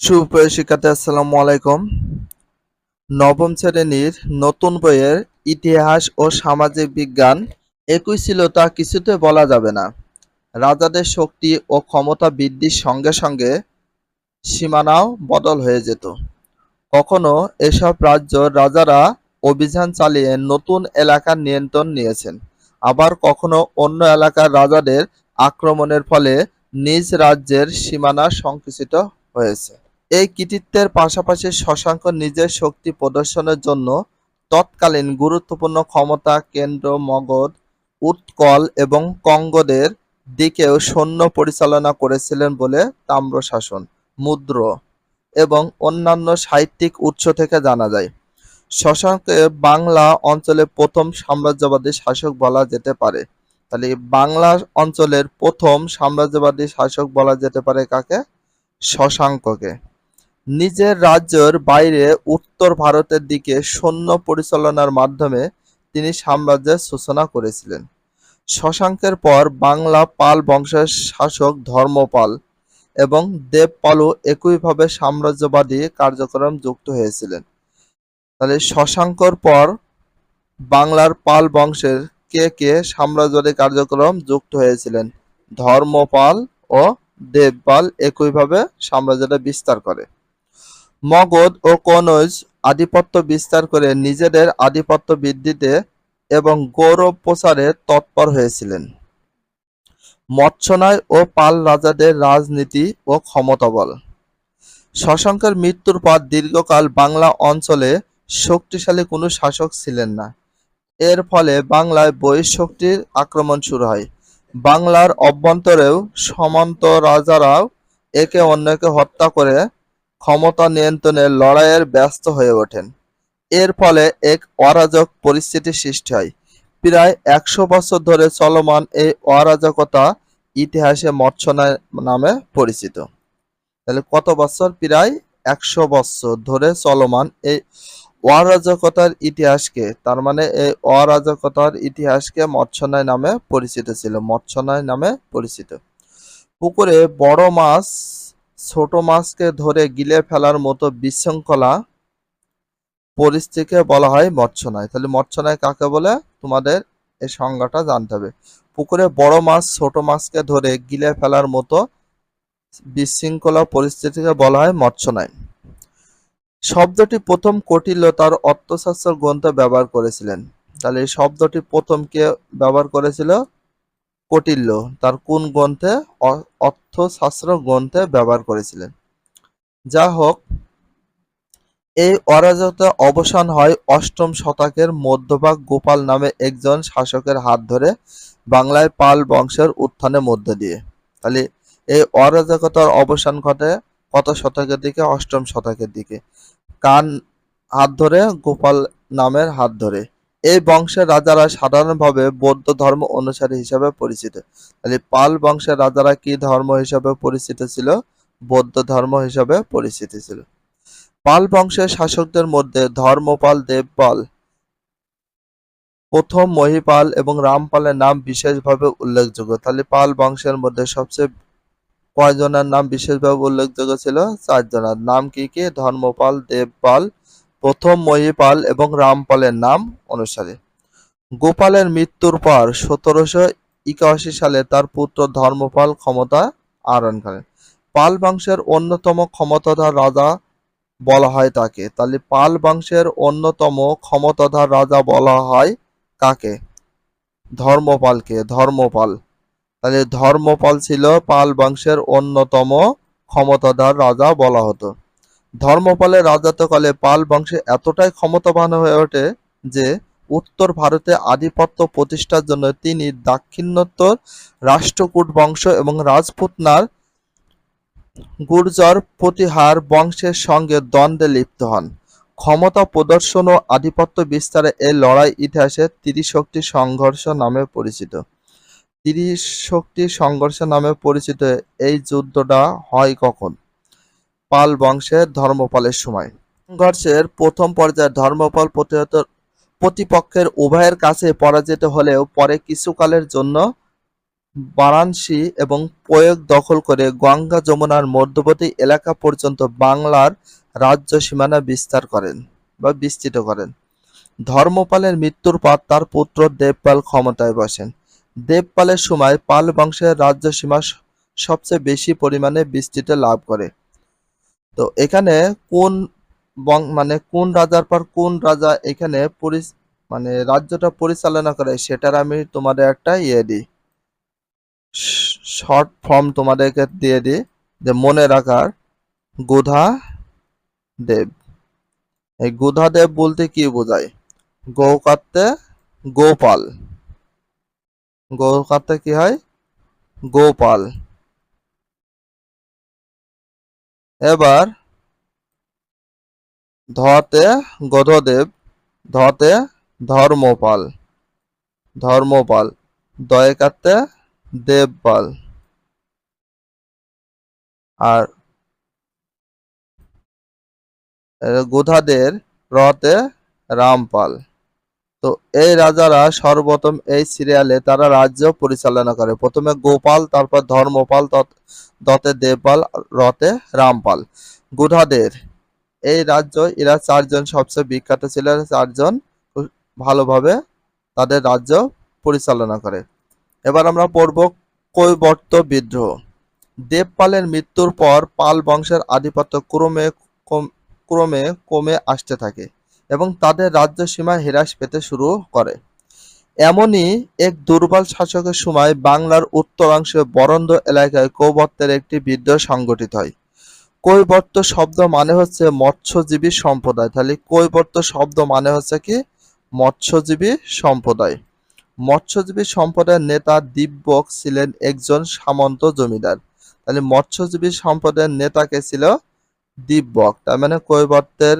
সুপ্রিয় শিক্ষার্থী, আসসালামু আলাইকুম। নবম শ্রেণির নতুন বইয়ের ইতিহাস ও সামাজিক বিজ্ঞান একই ছিল তা কিছুতে বলা যাবে না। রাজাদের শক্তি ও ক্ষমতা বৃদ্ধির সঙ্গে সঙ্গে সীমানাও বদল হয়ে যেত। কখনো এসব রাজ্য রাজারা অভিযান চালিয়ে নতুন এলাকার নিয়ন্ত্রণ নিয়েছেন। আবার কখনো অন্য এলাকার রাজাদের আক্রমণের ফলে নিজ রাজ্যের সীমানা সংকুচিত হয়েছে। এই কৃতিত্বের পাশাপাশি শশাঙ্ক নিজের শক্তি প্রদর্শনের জন্য তৎকালীন গুরুত্বপূর্ণ ক্ষমতা কেন্দ্র মগধ, উৎকল এবং কঙ্গদের দিকেও সৈন্য পরিচালনা করেছিলেন বলে তাম্রশাসন মুদ্র এবং অন্যান্য সাহিত্যিক উৎস থেকে জানা যায়। শশাঙ্ককে বাংলা অঞ্চলে প্রথম সাম্রাজ্যবাদী শাসক বলা যেতে পারে। তাহলে বাংলা অঞ্চলের প্রথম সাম্রাজ্যবাদী শাসক বলা যেতে পারে কাকে? শশাঙ্ককে। নিজের রাজ্যের বাইরে উত্তর ভারতের দিকে সৈন্য পরিচালনার মাধ্যমে তিনি সাম্রাজ্যের সূচনা করেছিলেন। শশাঙ্কের পর বাংলা পাল বংশের শাসক ধর্মপাল এবং দেবপালও একইভাবে সাম্রাজ্যবাদী কার্যক্রম যুক্ত হয়েছিলেন। তাহলে শশাঙ্কর পর বাংলার পাল বংশের কে কে সাম্রাজ্যবাদী কার্যক্রম যুক্ত হয়েছিলেন? ধর্মপাল ও দেবপাল একইভাবে সাম্রাজ্যটা বিস্তার করে। মগধ ও কনৌজ আধিপত্য বিস্তার করে নিজেদের আধিপত্য বৃদ্ধিতে এবং গৌরব প্রচারে তৎপর হয়েছিলেন। মৎস্যনায় ও পাল রাজাদের রাজনীতি ও ক্ষমতাবল। শশাঙ্কের মৃত্যুর পর দীর্ঘকাল বাংলা অঞ্চলে শক্তিশালী কোনো শাসক ছিলেন না। এর ফলে বাংলায় বহিঃশক্তির আক্রমণ শুরু হয়। বাংলার অভ্যন্তরেও সামন্ত রাজারাও একে অন্যকে হত্যা করে ক্ষমতা নিয়ন্ত্রণের লড়াইয়ের ব্যস্ত হয়ে ওঠেন। এর ফলে এক অরাজক পরিস্থিতি সৃষ্টি হয়। প্রায় একশো বছর ধরে চলমান এই অরাজকতা ইতিহাসে মৎস্যনায় নামে পরিচিত। তাহলে কত বছর? প্রায় একশো বছর ধরে চলমান এই অরাজকতার ইতিহাসকে, তার মানে এই অরাজকতার ইতিহাসকে মৎস্যনায় নামে পরিচিত ছিল, মৎস্যনায় নামে পরিচিত। পুকুরে বড় মাছ ছোট মাছকে ধরে গিলে ফেলার মতো বিশৃঙ্খলা পরিস্থিতিকে বলা হয় মৎস্যনায়। তাহলে মৎস্যনায় কাকে বলে? তোমাদের এই সংজ্ঞাটা জানতে হবে। পুকুরে বড় মাছ, ছোট মাছকে ধরে গিলে ফেলার মতো বিশৃঙ্খলা পরিস্থিতিকে বলা হয় মৎস্যনায়। শব্দটি প্রথম কটিল্য তার অর্থশাস্ত্র গ্রন্থে ব্যবহার করেছিলেন। তাহলে এই শব্দটি প্রথম কে ব্যবহার করেছিল? কটিল্য তার কোন গ্রন্থে অর্থশাস্ত্র গ্রন্থে ব্যবহার করেছিলেন? যা হোক এই অরাজকতা অবসান হয় অষ্টম শতকের মধ্যভাগ গোপাল নামে একজন শাসকের হাত ধরে বাংলায় পাল বংশের উত্থানের মধ্য দিয়ে। তাহলে এই অরাজকতার অবসান ঘটে কত শতকের দিকে? অষ্টম শতকের দিকে। কান হাত ধরে, গোপাল নামের হাত ধরে। এই বংশের রাজারা সাধারণভাবে বৌদ্ধ ধর্ম অনুসারী হিসাবে পরিচিত। তাহলে পাল বংশের রাজারা কি ধর্ম হিসাবে পরিচিত ছিল? বৌদ্ধ ধর্ম হিসাবে পরিচিত ছিল। পাল বংশের শাসকদের মধ্যে ধর্মপাল, দেবপাল, প্রথম মহিপাল এবং রামপালের নাম বিশেষভাবে উল্লেখযোগ্য। তাহলে পাল বংশের মধ্যে সবচেয়ে কয়জনের নাম বিশেষভাবে উল্লেখযোগ্য ছিল? চারজনের। নাম কি কি? ধর্মপাল, দেবপাল প্রথম মহিপাল এবং রামপালের নাম অনুসারে। গোপালের মৃত্যুর পর সতেরোশো একাশি সালে তার পুত্র ধর্মপাল ক্ষমতা আরোহণ করেন। পাল বংশের অন্যতম ক্ষমতাধর রাজা বলা হয় তাকে। তাহলে পাল বংশের অন্যতম ক্ষমতাধর রাজা বলা হয় কাকে? ধর্মপালকে, ধর্মপাল। তাহলে ধর্মপাল ছিল পাল বংশের অন্যতম ক্ষমতাধর রাজা বলা হতো। ধর্মপালের রাজত্বকালে পাল বংশে এতটাই ক্ষমতাবান হয়ে ওঠে যে উত্তর ভারতে আধিপত্য প্রতিষ্ঠার জন্য তিনি দাক্ষিণাত্যের রাষ্ট্রকূট বংশ এবং রাজপুতনার গুর্জর প্রতিহার বংশের সঙ্গে দ্বন্দ্বে লিপ্ত হন। ক্ষমতা প্রদর্শন ও আধিপত্য বিস্তারে এই লড়াই ইতিহাসে ত্রিশক্তি সংঘর্ষ নামে পরিচিত। ত্রিশক্তি সংঘর্ষ নামে পরিচিত এই যুদ্ধটা হয় কখন? পাল বংশের ধর্মপালের সময়। সংঘর্ষের প্রথম পর্যায়ে ধর্মপাল প্রতিহত, প্রতিপক্ষের উভয়ের কাছে পরাজিত হলেও পরে কিছুকালের জন্য বারাণসী এবং প্রয়োগ দখল করে গঙ্গা যমুনার মধ্যবর্তী এলাকা পর্যন্ত বাংলার রাজ্য সীমানা বিস্তার করেন বা বিস্তৃত করেন। ধর্মপালের মৃত্যুর পর তার পুত্র দেবপাল ক্ষমতায় বসেন। দেবপালের সময় পাল বংশের রাজ্য সীমা সবচেয়ে বেশি পরিমাণে বিস্তৃত লাভ করে। তো এখানে কোন বং- মানে কোন রাজার পর কোন রাজা এখানে পরিচ- মানে রাজ্যটা পরিচালনা করে, সেটার আমি তোমাদের একটা ইয়ে দিই। শর্ট ফর্ম তোমাদেরকে দিয়ে দিই, যে মনে রাখার। গোধা দেব। এই গোধা দেব বলতে কি বোঝায়? গৌ কাটতে গোপাল। গৌ কাটতে কি হয়? গোপাল। এবার ধতে গধদেব ধতে ধর্মপাল ধর্মপাল দয়ে কাটতে দেবপাল। আর গোধাদের রতে রামপাল। তো এই রাজারা সর্বপ্রথম এই সিরিয়ালে তারা রাজ্য পরিচালনা করে। প্রথমে গোপাল, তারপর ধর্মপাল দতে দেবপাল রতে রামপাল। গুধাদের এই রাজ্য, এরা চারজন সবচেয়ে বিখ্যাত ছিল। চারজন ভালোভাবে তাদের রাজ্য পরিচালনা করে। এবার আমরা পড়ব কৈবর্ত বিদ্রোহ। দেবপালের মৃত্যুর পর পাল বংশের আধিপত্য ক্রমে ক্রমে কমে আসতে থাকে। এবং তাদের রাজ্য সীমা হ্রাস পেতে শুরু করে। এমনই এক দুর্বল শাসকের সময় বাংলার উত্তরাংশে বরন্দ এলাকায় কৈবর্তের একটি বিদ্রোহ সংগঠিত হয়। কৈবর্ত শব্দ মানে হচ্ছে মৎস্যজীবী সম্প্রদায়। তাহলে কৈবর্ত শব্দ মানে হচ্ছে কি? মৎস্যজীবী সম্প্রদায়। মৎস্যজীবী সম্প্রদায়ের নেতা দিব্যক ছিলেন একজন সামন্ত জমিদার। তাহলে মৎস্যজীবী সম্প্রদায়ের নেতাকে ছিল দিব্যক তার মানে কৈবর্তের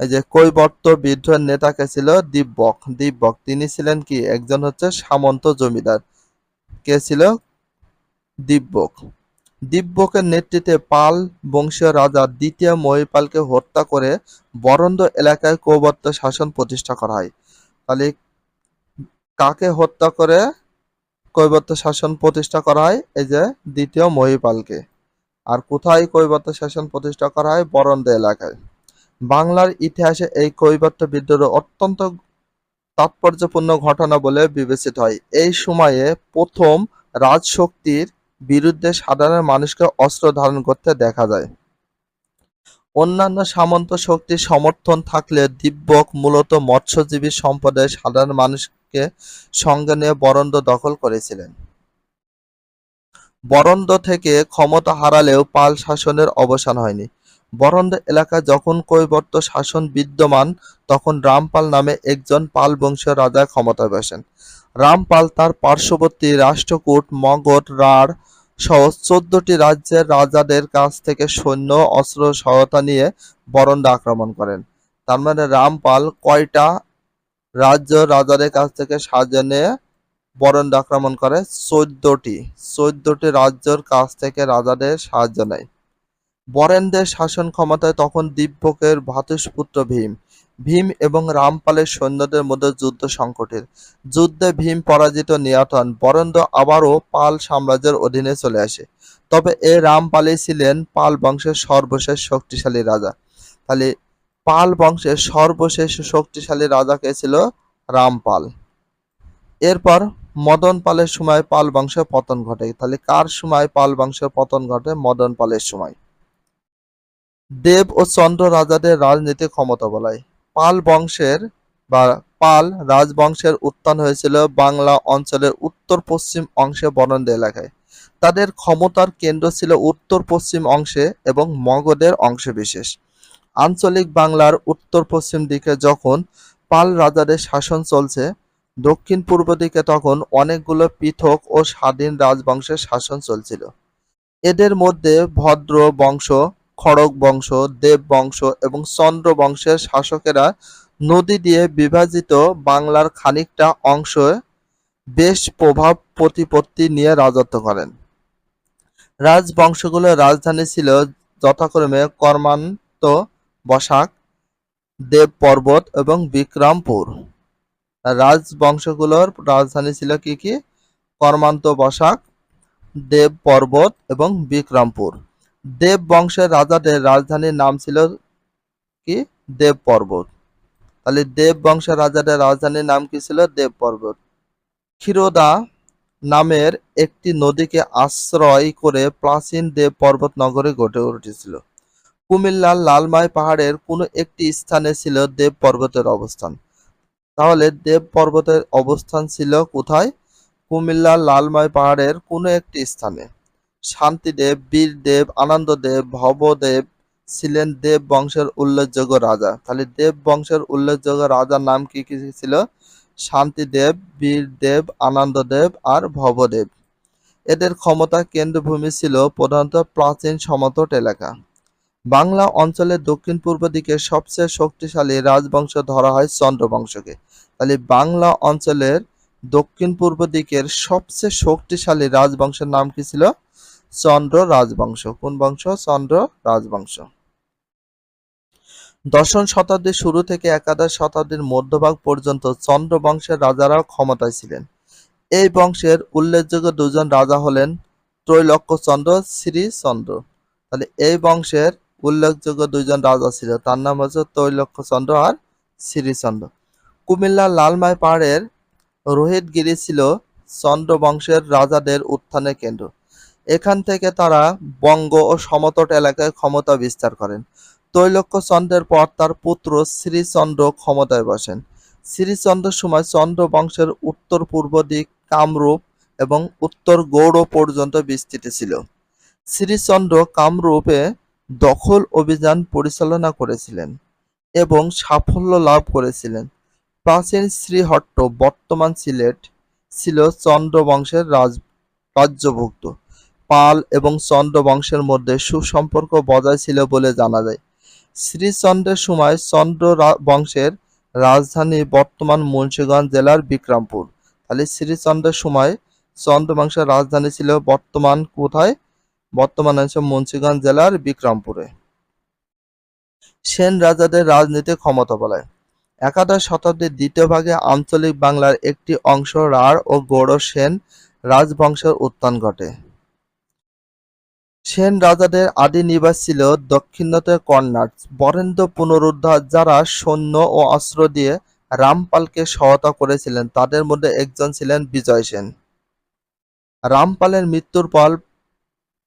এই যে কৈবর্ত বিদ্রোহের নেতা কে ছিল দিব্যক দিব্যক তিনি ছিলেন কি? একজন হচ্ছে সামন্ত জমিদার। কে ছিল? দিব্যক দিব্যকের নেতৃত্বে পাল বংশীয় রাজা দ্বিতীয় মহিপালকে হত্যা করে বরন্দ এলাকায় কৈবর্ত শাসন প্রতিষ্ঠা করা হয়। তাহলে কাকে হত্যা করে কৈবর্ত শাসন প্রতিষ্ঠা করা হয়? এই যে দ্বিতীয় মহিপালকে। আর কোথায় কৈবর্ত শাসন প্রতিষ্ঠা করা হয়? বরন্দ এলাকায়। বাংলার ইতিহাসে এই কৈবর্ত বিদ্রোহ অত্যন্ত তাৎপর্যপূর্ণ ঘটনা বলে বিবেচিত হয়। এই সময়ে প্রথম রাজশক্তির বিরুদ্ধে সাধারণ মানুষকে অস্ত্র ধারণ করতে দেখা যায়। অন্যান্য সামন্ত শক্তির সমর্থন থাকলে দিব্যক মূলত মৎস্যজীবী সম্প্রদায়ের সাধারণ মানুষকে সঙ্গে নিয়ে বরন্দ দখল করেছিলেন। বরন্দ থেকে ক্ষমতা হারালেও পাল শাসনের অবসান হয়নি। বরন্দ এলাকা যখন কৈবর্ত শাসন বিদ্যমান, তখন রামপাল নামে একজন পাল বংশীয় রাজা ক্ষমতায় বসেন। রামপাল তার পার্শ্ববর্তী রাষ্ট্রকূট মগধ রাঢ় সহ চোদ্দটি রাজ্যের রাজাদের কাছ থেকে সৈন্য, অস্ত্র, সহায়তা নিয়ে বরন্দ আক্রমণ করেন। তার মানে রামপাল কয়টা রাজ্য রাজাদের কাছ থেকে সাহায্য নিয়ে বরন্দ আক্রমণ করে? চোদ্দটি। চোদ্দটি রাজ্যের কাছ থেকে রাজাদের সাহায্য নেয়। বরেন্দ্রের শাসন ক্ষমতায় তখন দিব্যকের ভ্রাতুষ্পুত্র ভীম। ভীম এবং রামপালের সৈন্যদের মধ্যে যুদ্ধ সংকটের। যুদ্ধে ভীম পরাজিত নিহত হন। বরেন্দ্র আবারও পাল সাম্রাজ্যের অধীনে চলে আসে। তবে এ রামপালই ছিলেন পাল বংশের সর্বশেষ শক্তিশালী রাজা। তাহলে পাল বংশের সর্বশেষ শক্তিশালী রাজা কে ছিল? রামপাল। এরপর মদন পালের সময় পাল বংশের পতন ঘটে। তাহলে কার সময় পাল বংশের পতন ঘটে? মদন পালের সময়। দেব ও চন্দ্র রাজাদের রাজনীতি ক্ষমতা বলায় পাল বংশের বা পাল রাজবংশের উত্থান হয়েছিল বাংলা অঞ্চলের উত্তর পশ্চিম অংশে বরন্দ এলাকায়। তাদের ক্ষমতার কেন্দ্র ছিল উত্তর পশ্চিম অংশে এবং মগধের অংশ বিশেষ। আঞ্চলিক বাংলার উত্তর পশ্চিম দিকে যখন পাল রাজাদের শাসন চলছে দক্ষিণ পূর্ব দিকে তখন অনেকগুলো পৃথক ও স্বাধীন রাজবংশের শাসন চলছিল। এদের মধ্যে ভদ্র, বংশ খড়গ বংশ, দেব বংশ এবং চন্দ্র বংশের শাসকেরা নদী দিয়ে বিভাজিত বাংলার খানিকটা অংশ বেশ প্রভাব প্রতিপত্তি নিয়ে রাজত্ব করেন। রাজবংশগুলোর রাজধানী ছিল যথাক্রমে কর্মান্ত বসাক, দেব পর্বত এবং বিক্রমপুর। রাজবংশগুলোর রাজধানী ছিল কি কি? কর্মান্ত বসাক, দেব পর্বত এবং বিক্রমপুর। দেব বংশের রাজাদের রাজধানীর নাম ছিল কি? দেব পর্বত। তাহলে দেব বংশের রাজাদের রাজধানীর নাম কি ছিল? দেব পর্বত। ক্ষীরোদা নামের একটি নদীকে আশ্রয় করে প্রাচীন দেব পর্বত নগরে গড়ে উঠেছিল। কুমিল্লার লালমাই পাহাড়ের কোনো একটি স্থানে ছিল দেব পর্বতের অবস্থান। তাহলে দেব পর্বতের অবস্থান ছিল কোথায়? কুমিল্লার লালমাই পাহাড়ের কোনো একটি স্থানে। শান্তিদেব, বীরদেব, আনন্দদেব, ভবদেব ছিলেন দেব বংশের উল্লেখযোগ্য রাজা। তাহলে দেব বংশের উল্লেখযোগ্য রাজার নাম কি কি ছিল? শান্তিদেব, বীরদেব, আনন্দদেব আর ভবদেব। এদের ক্ষমতা কেন্দ্রভূমি ছিল প্রধানত প্রাচীন সমতট এলাকা। বাংলা অঞ্চলের দক্ষিণ পূর্ব দিকে সবচেয়ে শক্তিশালী রাজবংশ ধরা হয় চন্দ্র বংশকে তাহলে বাংলা অঞ্চলের দক্ষিণ পূর্ব দিকের সবচেয়ে শক্তিশালী রাজবংশের নাম কি ছিল? চন্দ্র রাজবংশ। কোন বংশ? চন্দ্র রাজবংশ। দশম শতাব্দীর শুরু থেকে একাদশ শতাব্দীর মধ্যভাগ পর্যন্ত চন্দ্র বংশের রাজারাও ক্ষমতায় ছিলেন। এই বংশের উল্লেখযোগ্য দুজন রাজা হলেন ত্রৈলোক্যচন্দ্র শ্রীচন্দ্র তাহলে এই বংশের উল্লেখযোগ্য দুজন রাজা ছিল। তার নাম হচ্ছে ত্রৈলোক্যচন্দ্র আর শ্রীচন্দ্র কুমিল্লার লালমাই পাহাড়ের রোহিতগিরি ছিল চন্দ্র বংশের রাজাদের উত্থানের কেন্দ্র। এখান থেকে তারা বঙ্গ ও সমতট এলাকায় ক্ষমতা বিস্তার করেন। তৈলক্য চন্দ্রের পর তার পুত্র শ্রীচন্দ্র ক্ষমতায় বসেন। শ্রীচন্দ্রের সময় চন্দ্র বংশের উত্তর পূর্ব দিক কামরূপ এবং উত্তর গৌড় পর্যন্ত বিস্তৃত ছিল। শ্রীচন্দ্র কামরূপে দখল অভিযান পরিচালনা করেছিলেন এবং সাফল্য লাভ করেছিলেন। প্রাচীন শ্রীহট্ট বর্তমান সিলেট ছিল চন্দ্র বংশের রাজ রাজ্যভুক্ত পাল এবং চন্দ্র বংশের মধ্যে সুসম্পর্ক বজায় ছিল বলে জানা যায়। শ্রীচন্দ্রের সময় চন্দ্র বংশের রাজধানী বর্তমান মুন্সিগঞ্জ জেলার বিক্রমপুর। তাহলে শ্রীচন্দ্রের সময় চন্দ্র বংশের রাজধানী ছিল বর্তমান কোথায়? বর্তমান হচ্ছে মুন্সিগঞ্জ জেলার বিক্রমপুরে। সেন রাজাদের রাজনীতি ক্ষমতা বলায় একাদশ শতাব্দীর দ্বিতীয় ভাগে আঞ্চলিক বাংলার একটি অংশ রাঢ় ও গৌড় সেন রাজবংশের উত্থান ঘটে। সেন রাজাদের আদি নিবাস ছিল দক্ষিণতে কর্ণাট বরেন্দ্র পুনরুদ্ধার যারা সৈন্য ও অস্ত্র দিয়ে রামপালকে সহায়তা করেছিলেন, তাদের মধ্যে একজন ছিলেন বিজয় সেন। রামপালের মৃত্যুর পর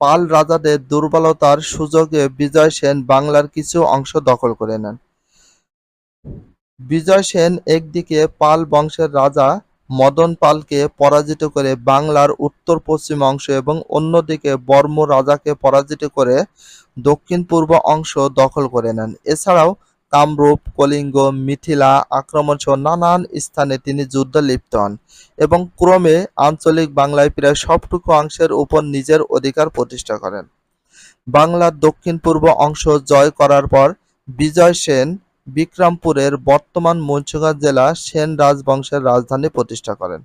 পাল রাজাদের দুর্বলতার সুযোগে বিজয় সেন বাংলার কিছু অংশ দখল করে নেন। বিজয় সেন একদিকে পাল বংশের রাজা মদন পালকে পরাজিত করে বাংলার উত্তর পশ্চিম অংশ এবং অন্যদিকে বর্ম রাজাকে পরাজিত করে দক্ষিণ পূর্ব অংশ দখল করে নেন। এছাড়াও কামরূপ, কলিঙ্গ, মিথিলা আক্রমণ সহ নানান স্থানে তিনি যুদ্ধে লিপ্ত হন এবং ক্রমে আঞ্চলিক বাংলায় প্রায় সবটুকু অংশের উপর নিজের অধিকার প্রতিষ্ঠা করেন। বাংলার দক্ষিণ পূর্ব অংশ জয় করার পর বিজয় সেন বিক্রমপুরের বর্তমান মুন্সিগঞ্জ জেলা সেন রাজবংশের রাজধানী প্রতিষ্ঠা করেন।